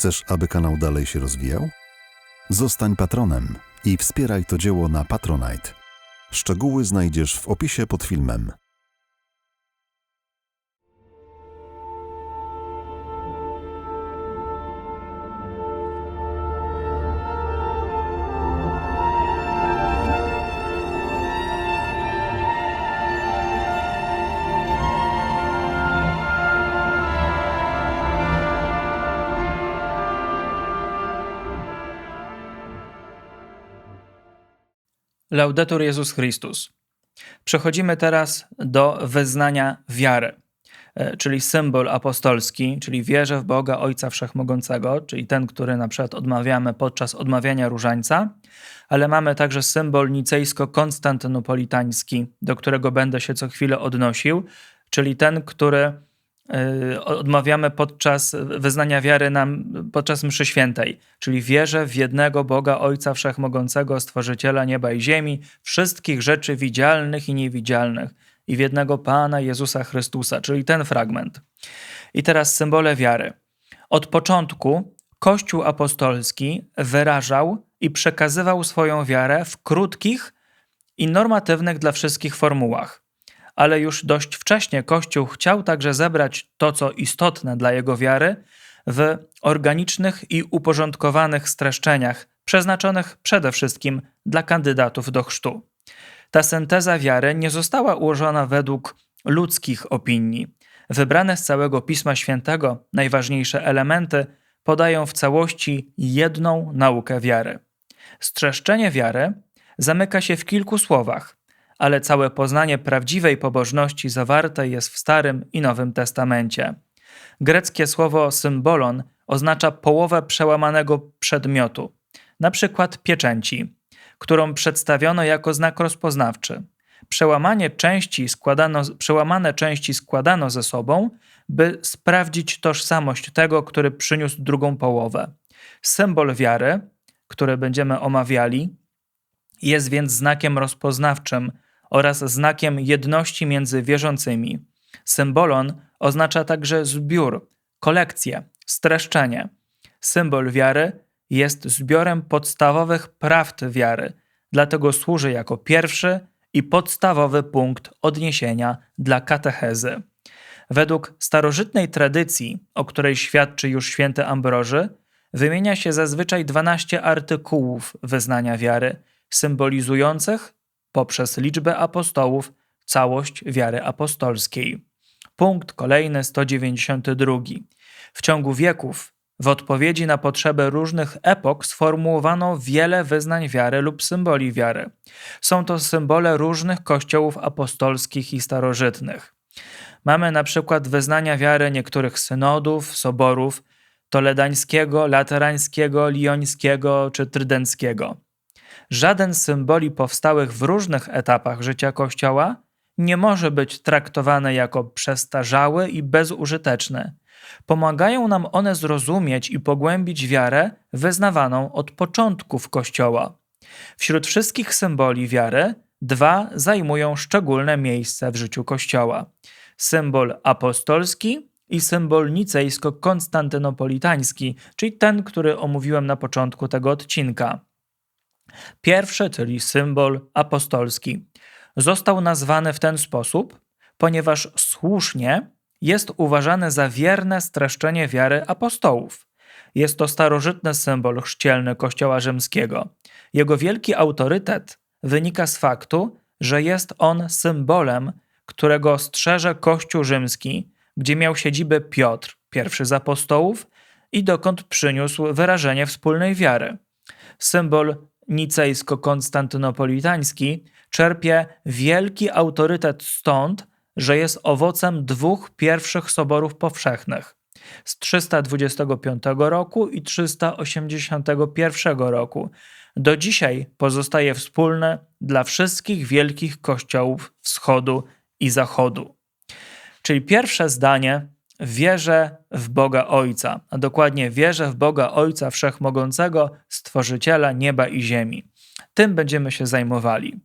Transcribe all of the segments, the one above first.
Chcesz, aby kanał dalej się rozwijał? Zostań patronem i wspieraj to dzieło na Patronite. Szczegóły znajdziesz w opisie pod filmem. Laudetur Jezus Chrystus. Przechodzimy teraz do wyznania wiary, e, czyli symbol apostolski, czyli wierzę w Boga Ojca Wszechmogącego, czyli ten, który na przykład odmawiamy podczas odmawiania różańca, ale mamy także symbol nicejsko-konstantynopolitański, do którego będę się co chwilę odnosił, czyli ten, który odmawiamy podczas wyznania wiary nam podczas mszy świętej, czyli wierzę w jednego Boga Ojca Wszechmogącego, Stworzyciela nieba i ziemi, wszystkich rzeczy widzialnych i niewidzialnych i w jednego Pana Jezusa Chrystusa, czyli ten fragment. I teraz symbole wiary. Od początku Kościół apostolski wyrażał i przekazywał swoją wiarę w krótkich i normatywnych dla wszystkich formułach ale już dość wcześnie Kościół chciał także zebrać to, co istotne dla jego wiary, w organicznych i uporządkowanych streszczeniach, przeznaczonych przede wszystkim dla kandydatów do chrztu. Ta synteza wiary nie została ułożona według ludzkich opinii. Wybrane z całego Pisma Świętego najważniejsze elementy podają w całości jedną naukę wiary. Streszczenie wiary zamyka się w kilku słowach, ale całe poznanie prawdziwej pobożności zawarte jest w Starym i Nowym Testamencie. Greckie słowo symbolon oznacza połowę przełamanego przedmiotu, na przykład pieczęci, którą przedstawiono jako znak rozpoznawczy. Przełamanie części składano, przełamane części składano ze sobą, by sprawdzić tożsamość tego, który przyniósł drugą połowę. Symbol wiary, który będziemy omawiali, jest więc znakiem rozpoznawczym oraz znakiem jedności między wierzącymi. Symbolon oznacza także zbiór, kolekcję, streszczenie. Symbol wiary jest zbiorem podstawowych prawd wiary, dlatego służy jako pierwszy i podstawowy punkt odniesienia dla katechezy. Według starożytnej tradycji, o której świadczy już święty Ambroży, wymienia się zazwyczaj 12 artykułów wyznania wiary, symbolizujących poprzez liczbę apostołów całość wiary apostolskiej. Punkt kolejny 192. W ciągu wieków w odpowiedzi na potrzeby różnych epok sformułowano wiele wyznań wiary lub symboli wiary. Są to symbole różnych kościołów apostolskich i starożytnych. Mamy na przykład wyznania wiary niektórych synodów, soborów toledańskiego, laterańskiego, liońskiego czy trydenckiego. Żaden z symboli powstałych w różnych etapach życia Kościoła nie może być traktowany jako przestarzały i bezużyteczny. Pomagają nam one zrozumieć i pogłębić wiarę wyznawaną od początków Kościoła. Wśród wszystkich symboli wiary dwa zajmują szczególne miejsce w życiu Kościoła: symbol apostolski i symbol nicejsko-konstantynopolitański, czyli ten, który omówiłem na początku tego odcinka. Pierwszy, czyli symbol apostolski, został nazwany w ten sposób, ponieważ słusznie jest uważany za wierne streszczenie wiary apostołów. Jest to starożytny symbol chrzcielny Kościoła Rzymskiego. Jego wielki autorytet wynika z faktu, że jest on symbolem, którego strzeże Kościół Rzymski, gdzie miał siedzibę Piotr, pierwszy z apostołów, i dokąd przyniósł wyrażenie wspólnej wiary. Symbol nicejsko-konstantynopolitański czerpie wielki autorytet stąd, że jest owocem dwóch pierwszych soborów powszechnych z 325 roku i 381 roku. Do dzisiaj pozostaje wspólny dla wszystkich wielkich kościołów wschodu i zachodu. Czyli pierwsze zdanie wierzę w Boga Ojca, a dokładnie wierzę w Boga Ojca Wszechmogącego, Stworzyciela nieba i ziemi. Tym będziemy się zajmowali.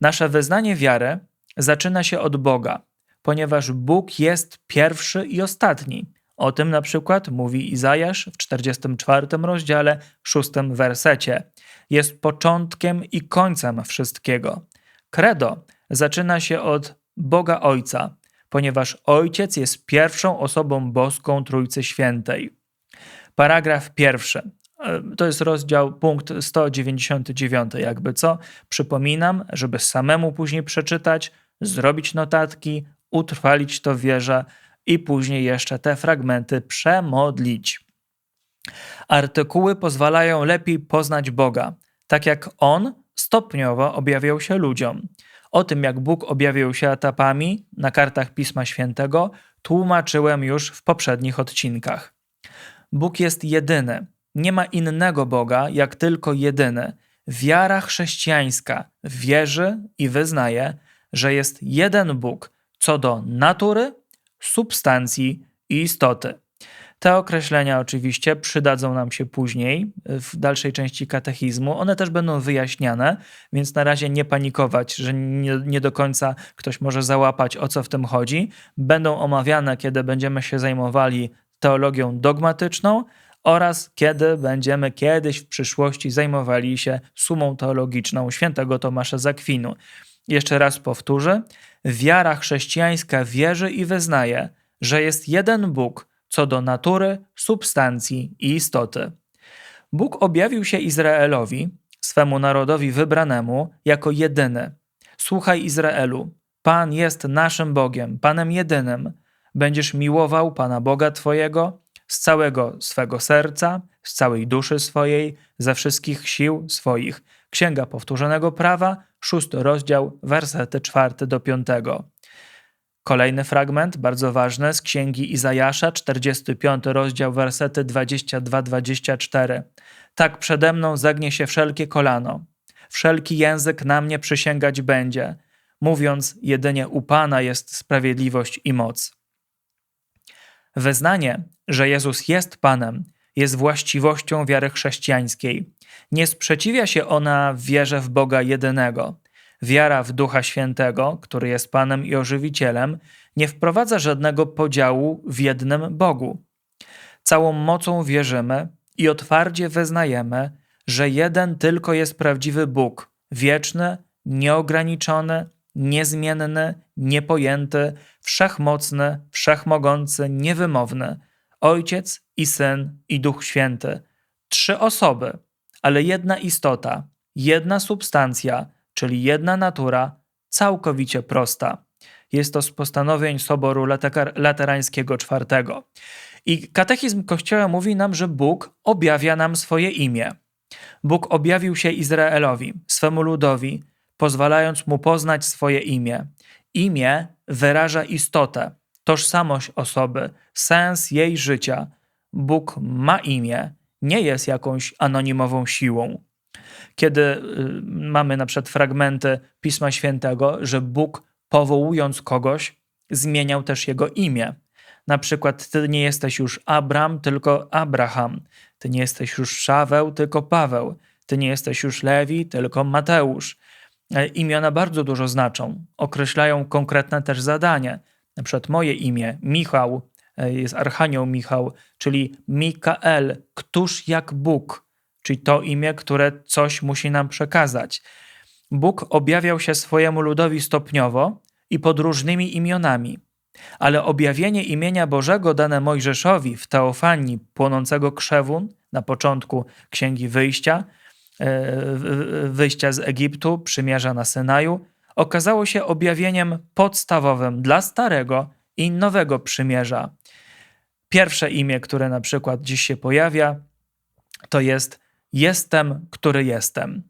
Nasze wyznanie wiary zaczyna się od Boga, ponieważ Bóg jest pierwszy i ostatni. O tym na przykład mówi Izajasz w 44 rozdziale, 6 wersecie. Jest początkiem i końcem wszystkiego. Credo zaczyna się od Boga Ojca, ponieważ Ojciec jest pierwszą osobą boską Trójcy Świętej. Paragraf pierwszy. E, To jest rozdział, punkt 199, jakby co. Przypominam, żeby samemu później przeczytać, zrobić notatki, utrwalić to wierze i później jeszcze te fragmenty przemodlić. Artykuły pozwalają lepiej poznać Boga, tak jak On stopniowo objawiał się ludziom. O tym, jak Bóg objawił się etapami na kartach Pisma Świętego, tłumaczyłem już w poprzednich odcinkach. Bóg jest jedyny. Nie ma innego Boga, jak tylko jedyny. Wiara chrześcijańska wierzy i wyznaje, że jest jeden Bóg co do natury, substancji i istoty. Te określenia oczywiście przydadzą nam się później w dalszej części katechizmu. One też będą wyjaśniane, więc na razie nie panikować, że nie, nie, do końca ktoś może załapać o co w tym chodzi. Będą omawiane, kiedy będziemy się zajmowali teologią dogmatyczną oraz kiedy będziemy kiedyś w przyszłości zajmowali się sumą teologiczną świętego Tomasza Zakwinu. Jeszcze raz powtórzę: wiara chrześcijańska wierzy i wyznaje, że jest jeden Bóg co do natury, substancji i istoty. Bóg objawił się Izraelowi, swemu narodowi wybranemu, jako jedyny. Słuchaj Izraelu, Pan jest naszym Bogiem, Panem jedynym. Będziesz miłował Pana Boga Twojego z całego swego serca, z całej duszy swojej, ze wszystkich sił swoich. Księga Powtórzonego Prawa, szósty rozdział, wersety czwarty do piątego. Kolejny fragment, bardzo ważny, z księgi Izajasza, 45 rozdział, wersety 22-24. Tak przede mną zagnie się wszelkie kolano, wszelki język na mnie przysięgać będzie, mówiąc, jedynie u Pana jest sprawiedliwość i moc. Wyznanie, że Jezus jest Panem, jest właściwością wiary chrześcijańskiej. Nie sprzeciwia się ona wierze w Boga jedynego. Wiara w Ducha Świętego, który jest Panem i ożywicielem, nie wprowadza żadnego podziału w jednym Bogu. Całą mocą wierzymy i otwarcie wyznajemy, że jeden tylko jest prawdziwy Bóg, wieczny, nieograniczony, niezmienny, niepojęty, wszechmocny, wszechmogący, niewymowny, Ojciec i Syn i Duch Święty. Trzy osoby, ale jedna istota, jedna substancja, czyli jedna natura, całkowicie prosta. Jest to z postanowień Soboru Laterańskiego IV. I katechizm Kościoła mówi nam, że Bóg objawia nam swoje imię. Bóg objawił się Izraelowi, swemu ludowi, pozwalając mu poznać swoje imię. Imię wyraża istotę, tożsamość osoby, sens jej życia. Bóg ma imię, nie jest jakąś anonimową siłą. Kiedy y, mamy na przykład fragmenty Pisma Świętego, że Bóg powołując kogoś, zmieniał też jego imię. Na przykład, ty nie jesteś już Abram, tylko Abraham. Ty nie jesteś już Szaweł, tylko Paweł. Ty nie jesteś już Lewi, tylko Mateusz. E, imiona bardzo dużo znaczą, określają konkretne też zadanie. Na przykład moje imię, Michał, e, jest Archanioł Michał, czyli Mikael, któż jak Bóg, czyli to imię, które coś musi nam przekazać. Bóg objawiał się swojemu ludowi stopniowo i pod różnymi imionami, ale objawienie imienia Bożego dane Mojżeszowi w teofanii płonącego krzewu na początku Księgi Wyjścia, e, wyjścia z Egiptu, przymierza na Synaju, okazało się objawieniem podstawowym dla Starego i Nowego Przymierza. Pierwsze imię, które na przykład dziś się pojawia, to jest Jestem, który jestem.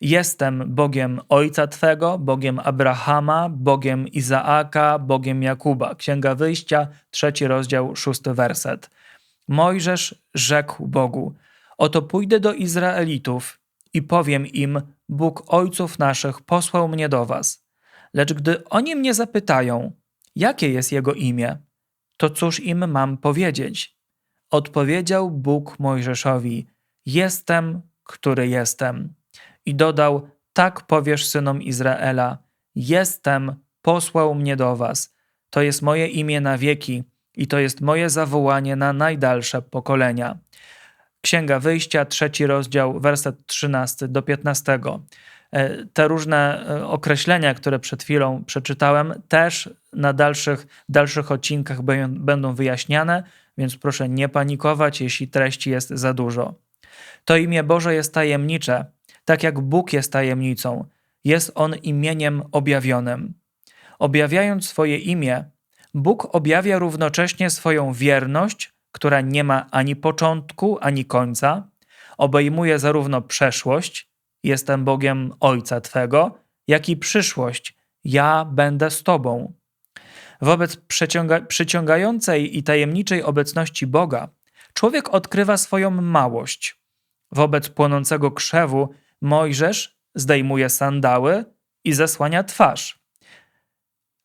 Jestem Bogiem Ojca Twego, Bogiem Abrahama, Bogiem Izaaka, Bogiem Jakuba. Księga Wyjścia, trzeci rozdział, szósty werset. Mojżesz rzekł Bogu: Oto pójdę do Izraelitów i powiem im: Bóg ojców naszych posłał mnie do was. Lecz gdy oni mnie zapytają, jakie jest jego imię, to cóż im mam powiedzieć? Odpowiedział Bóg Mojżeszowi: Jestem, który jestem i dodał: Tak powiesz synom Izraela: Jestem, posłał mnie do was. To jest moje imię na wieki i to jest moje zawołanie na najdalsze pokolenia. Księga Wyjścia, trzeci rozdział, werset 13 do 15. E, te różne e, określenia, które przed chwilą przeczytałem, też na dalszych, dalszych odcinkach będą wyjaśniane, więc proszę nie panikować, jeśli treści jest za dużo. To imię Boże jest tajemnicze, tak jak Bóg jest tajemnicą. Jest on imieniem objawionym. Objawiając swoje imię, Bóg objawia równocześnie swoją wierność, która nie ma ani początku, ani końca, obejmuje zarówno przeszłość, jestem Bogiem Ojca Twego, jak i przyszłość, ja będę z Tobą. Wobec przyciągającej i tajemniczej obecności Boga, człowiek odkrywa swoją małość. Wobec płonącego krzewu Mojżesz zdejmuje sandały i zasłania twarz.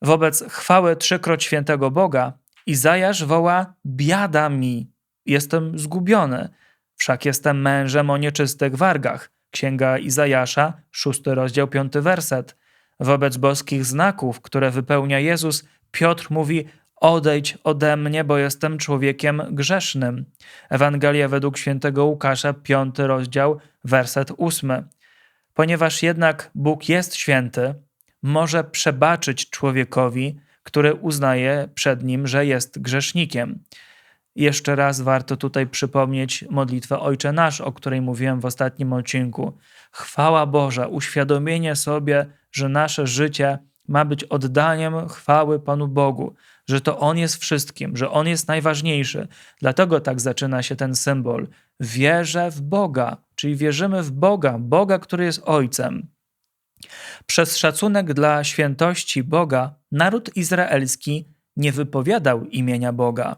Wobec chwały trzykroć świętego Boga Izajasz woła: Biada mi, jestem zgubiony, wszak jestem mężem o nieczystych wargach. Księga Izajasza, szósty rozdział, piąty werset. Wobec boskich znaków, które wypełnia Jezus, Piotr mówi: Odejdź ode mnie, bo jestem człowiekiem grzesznym. Ewangelia według świętego Łukasza, piąty rozdział, werset ósmy. Ponieważ jednak Bóg jest święty, może przebaczyć człowiekowi, który uznaje przed nim, że jest grzesznikiem. Jeszcze raz warto tutaj przypomnieć modlitwę Ojcze Nasz, o której mówiłem w ostatnim odcinku. Chwała Boża, uświadomienie sobie, że nasze życie ma być oddaniem chwały Panu Bogu, że to On jest wszystkim, że On jest najważniejszy. Dlatego tak zaczyna się ten symbol. Wierzę w Boga, czyli wierzymy w Boga, Boga, który jest Ojcem. Przez szacunek dla świętości Boga naród izraelski nie wypowiadał imienia Boga.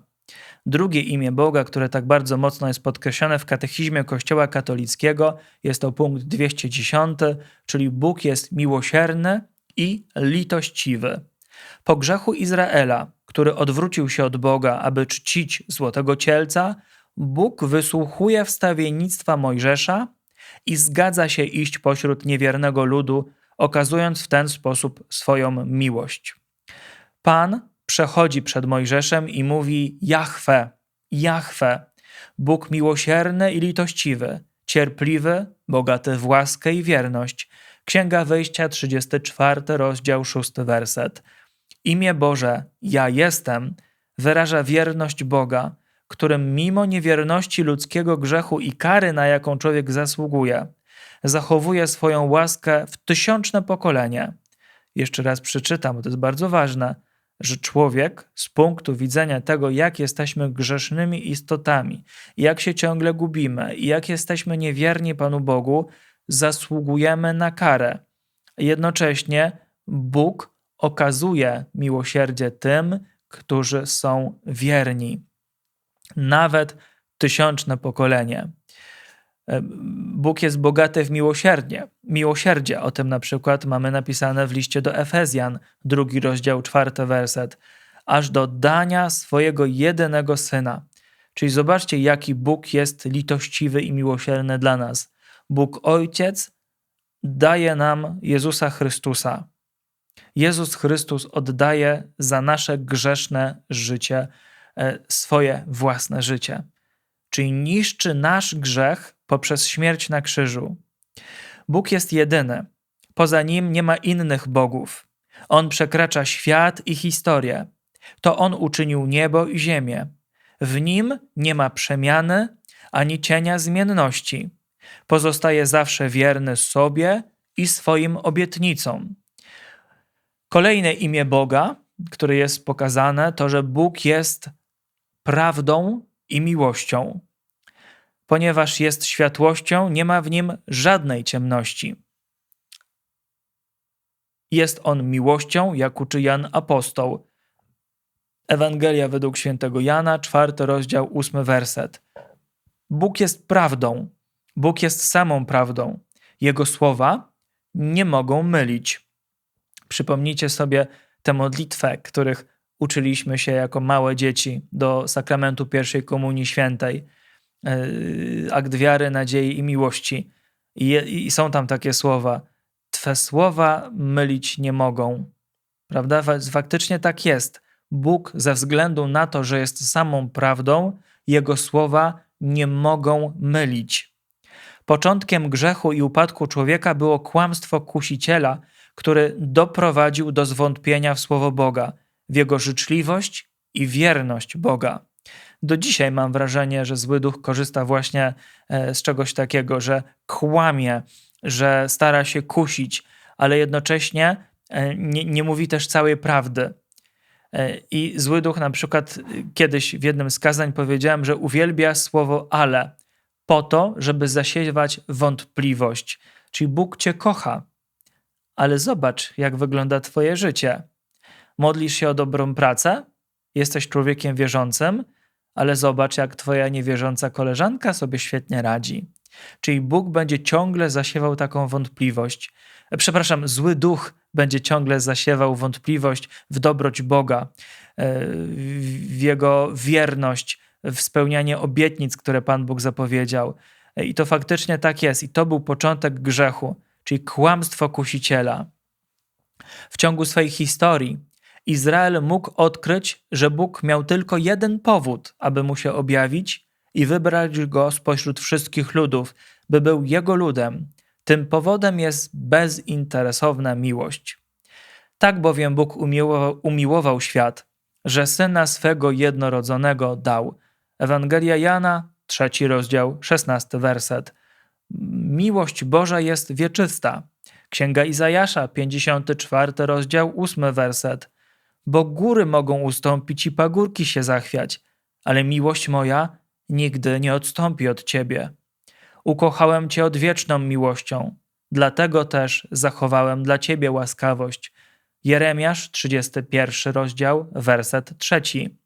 Drugie imię Boga, które tak bardzo mocno jest podkreślone w katechizmie Kościoła katolickiego, jest to punkt 210, czyli Bóg jest miłosierny i litościwy. Po grzechu Izraela, który odwrócił się od Boga, aby czcić złotego cielca, Bóg wysłuchuje wstawiennictwa Mojżesza i zgadza się iść pośród niewiernego ludu, okazując w ten sposób swoją miłość. Pan przechodzi przed Mojżeszem i mówi: Jahwe, Jahwe, Bóg miłosierny i litościwy, cierpliwy, bogaty w łaskę i wierność. Księga Wyjścia, 34, rozdział 6, werset. Imię Boże, ja jestem, wyraża wierność Boga, którym mimo niewierności ludzkiego grzechu i kary, na jaką człowiek zasługuje, zachowuje swoją łaskę w tysiączne pokolenie. Jeszcze raz przeczytam, bo to jest bardzo ważne, że człowiek z punktu widzenia tego, jak jesteśmy grzesznymi istotami, jak się ciągle gubimy i jak jesteśmy niewierni Panu Bogu, zasługujemy na karę. Jednocześnie Bóg okazuje miłosierdzie tym, którzy są wierni. Nawet tysiączne pokolenie. E, Bóg jest bogaty w miłosierdzie. Miłosierdzie, o tym na przykład mamy napisane w liście do Efezjan, drugi rozdział, czwarty werset, aż do dania swojego jedynego syna. Czyli zobaczcie, jaki Bóg jest litościwy i miłosierny dla nas. Bóg Ojciec daje nam Jezusa Chrystusa. Jezus Chrystus oddaje za nasze grzeszne życie e, swoje własne życie. Czyli niszczy nasz grzech poprzez śmierć na krzyżu. Bóg jest jedyny. Poza nim nie ma innych bogów. On przekracza świat i historię. To on uczynił niebo i ziemię. W nim nie ma przemiany ani cienia zmienności. Pozostaje zawsze wierny sobie i swoim obietnicom. Kolejne imię Boga, które jest pokazane, to że Bóg jest prawdą i miłością. Ponieważ jest światłością, nie ma w nim żadnej ciemności. Jest on miłością, jak uczy Jan Apostoł. Ewangelia według świętego Jana, czwarty rozdział, ósmy werset. Bóg jest prawdą. Bóg jest samą prawdą. Jego słowa nie mogą mylić. Przypomnijcie sobie tę modlitwę, których uczyliśmy się jako małe dzieci do sakramentu pierwszej komunii świętej. E, akt wiary, nadziei i miłości. I, I, są tam takie słowa. Twe słowa mylić nie mogą. Prawda? Faktycznie tak jest. Bóg, ze względu na to, że jest samą prawdą, jego słowa nie mogą mylić. Początkiem grzechu i upadku człowieka było kłamstwo kusiciela, który doprowadził do zwątpienia w słowo Boga, w jego życzliwość i wierność Boga. Do dzisiaj mam wrażenie, że zły duch korzysta właśnie e, z czegoś takiego, że kłamie, że stara się kusić, ale jednocześnie e, nie, nie mówi też całej prawdy. E, I zły duch, na przykład, kiedyś w jednym z kazań powiedziałem, że uwielbia słowo ale, po to, żeby zasiewać wątpliwość. Czyli Bóg cię kocha, ale zobacz, jak wygląda Twoje życie. Modlisz się o dobrą pracę, jesteś człowiekiem wierzącym, ale zobacz, jak Twoja niewierząca koleżanka sobie świetnie radzi. Czyli Bóg będzie ciągle zasiewał taką wątpliwość. Przepraszam, zły duch będzie ciągle zasiewał wątpliwość w dobroć Boga, e, w jego wierność, w spełnianie obietnic, które Pan Bóg zapowiedział. I to faktycznie tak jest. I to był początek grzechu, czyli kłamstwo kusiciela. W ciągu swojej historii Izrael mógł odkryć, że Bóg miał tylko jeden powód, aby mu się objawić i wybrać go spośród wszystkich ludów, by był jego ludem. Tym powodem jest bezinteresowna miłość. Tak bowiem Bóg umiłował, umiłował świat, że syna swego jednorodzonego dał. Ewangelia Jana, trzeci rozdział, szesnasty werset. Miłość Boża jest wieczysta. Księga Izajasza, 54 rozdział, ósmy werset. Bo góry mogą ustąpić i pagórki się zachwiać, ale miłość moja nigdy nie odstąpi od ciebie. Ukochałem cię odwieczną miłością, dlatego też zachowałem dla ciebie łaskawość. Jeremiasz, 31 rozdział, werset trzeci.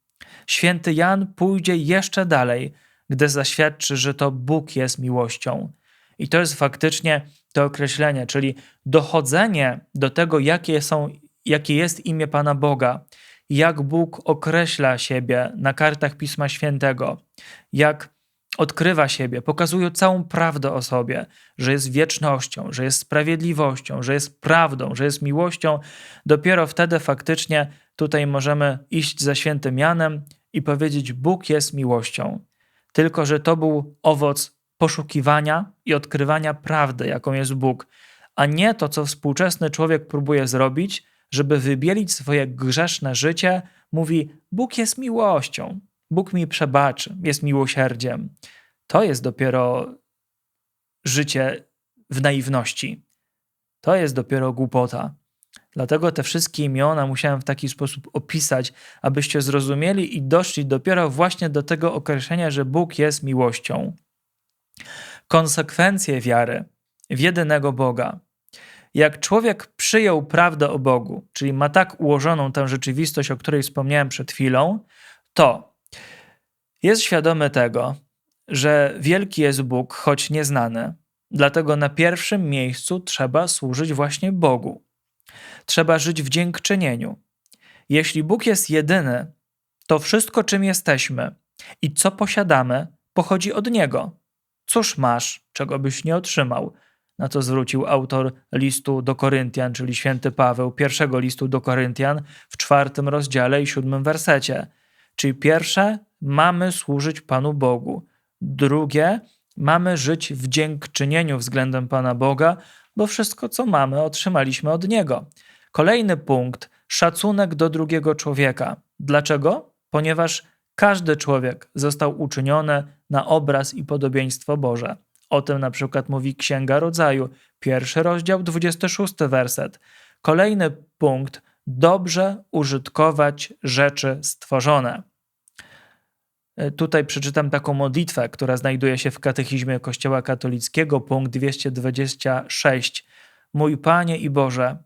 Święty Jan pójdzie jeszcze dalej, gdy zaświadczy, że to Bóg jest miłością. I to jest faktycznie to określenie, czyli dochodzenie do tego, jakie, są, jakie jest imię Pana Boga, jak Bóg określa siebie na kartach Pisma Świętego, jak odkrywa siebie, pokazuje całą prawdę o sobie, że jest wiecznością, że jest sprawiedliwością, że jest prawdą, że jest miłością. Dopiero wtedy faktycznie tutaj możemy iść za świętym Janem i powiedzieć: Bóg jest miłością. Tylko, że to był owoc poszukiwania i odkrywania prawdy, jaką jest Bóg, a nie to, co współczesny człowiek próbuje zrobić, żeby wybielić swoje grzeszne życie, mówi: Bóg jest miłością, Bóg mi przebaczy, jest miłosierdziem. To jest dopiero życie w naiwności. To jest dopiero głupota. Dlatego te wszystkie imiona musiałem w taki sposób opisać, abyście zrozumieli i doszli dopiero właśnie do tego określenia, że Bóg jest miłością. Konsekwencje wiary w jedynego Boga. Jak człowiek przyjął prawdę o Bogu, czyli ma tak ułożoną tę rzeczywistość, o której wspomniałem przed chwilą, to jest świadomy tego, że wielki jest Bóg, choć nieznany. Dlatego na pierwszym miejscu trzeba służyć właśnie Bogu. Trzeba żyć w dziękczynieniu. Jeśli Bóg jest jedyny, to wszystko, czym jesteśmy i co posiadamy, pochodzi od Niego. Cóż masz, czego byś nie otrzymał? Na to zwrócił autor listu do Koryntian, czyli święty Paweł, pierwszego listu do Koryntian w czwartym rozdziale i siódmym wersecie. Czyli pierwsze, mamy służyć Panu Bogu. Drugie, mamy żyć w dziękczynieniu względem Pana Boga, bo wszystko, co mamy, otrzymaliśmy od Niego. Kolejny punkt szacunek do drugiego człowieka. Dlaczego? Ponieważ każdy człowiek został uczyniony na obraz i podobieństwo Boże. O tym na przykład mówi Księga Rodzaju, pierwszy rozdział, 26 werset. Kolejny punkt dobrze użytkować rzeczy stworzone. E, tutaj przeczytam taką modlitwę, która znajduje się w katechizmie Kościoła katolickiego, punkt 226. Mój Panie i Boże,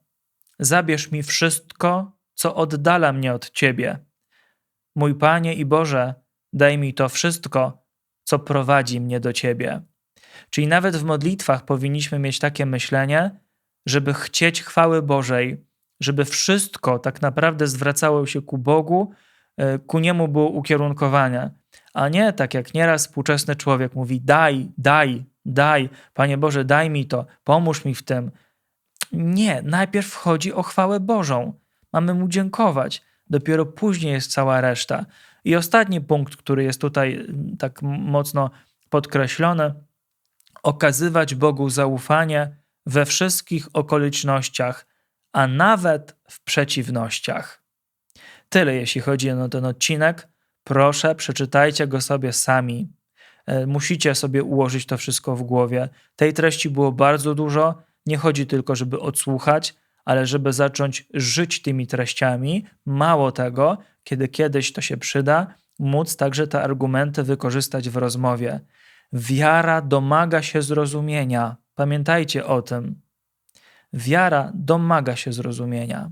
zabierz mi wszystko, co oddala mnie od Ciebie. Mój Panie i Boże, daj mi to wszystko, co prowadzi mnie do Ciebie. Czyli nawet w modlitwach powinniśmy mieć takie myślenie, żeby chcieć chwały Bożej, żeby wszystko tak naprawdę zwracało się ku Bogu, e, ku Niemu było ukierunkowane, a nie tak jak nieraz współczesny człowiek mówi: daj, daj, daj, Panie Boże, daj mi to, pomóż mi w tym. Nie, najpierw chodzi o chwałę Bożą. Mamy Mu dziękować, Dopiero później jest cała reszta. I ostatni punkt, który jest tutaj mm, tak mocno podkreślony, okazywać Bogu zaufanie we wszystkich okolicznościach, a nawet w przeciwnościach. Tyle jeśli chodzi o ten odcinek. Proszę, przeczytajcie go sobie sami. E, Musicie sobie ułożyć to wszystko w głowie. Tej treści było bardzo dużo. Nie chodzi tylko, żeby odsłuchać, ale żeby zacząć żyć tymi treściami. Mało tego, kiedy kiedyś to się przyda, móc także te argumenty wykorzystać w rozmowie. Wiara domaga się zrozumienia. Pamiętajcie o tym. Wiara domaga się zrozumienia.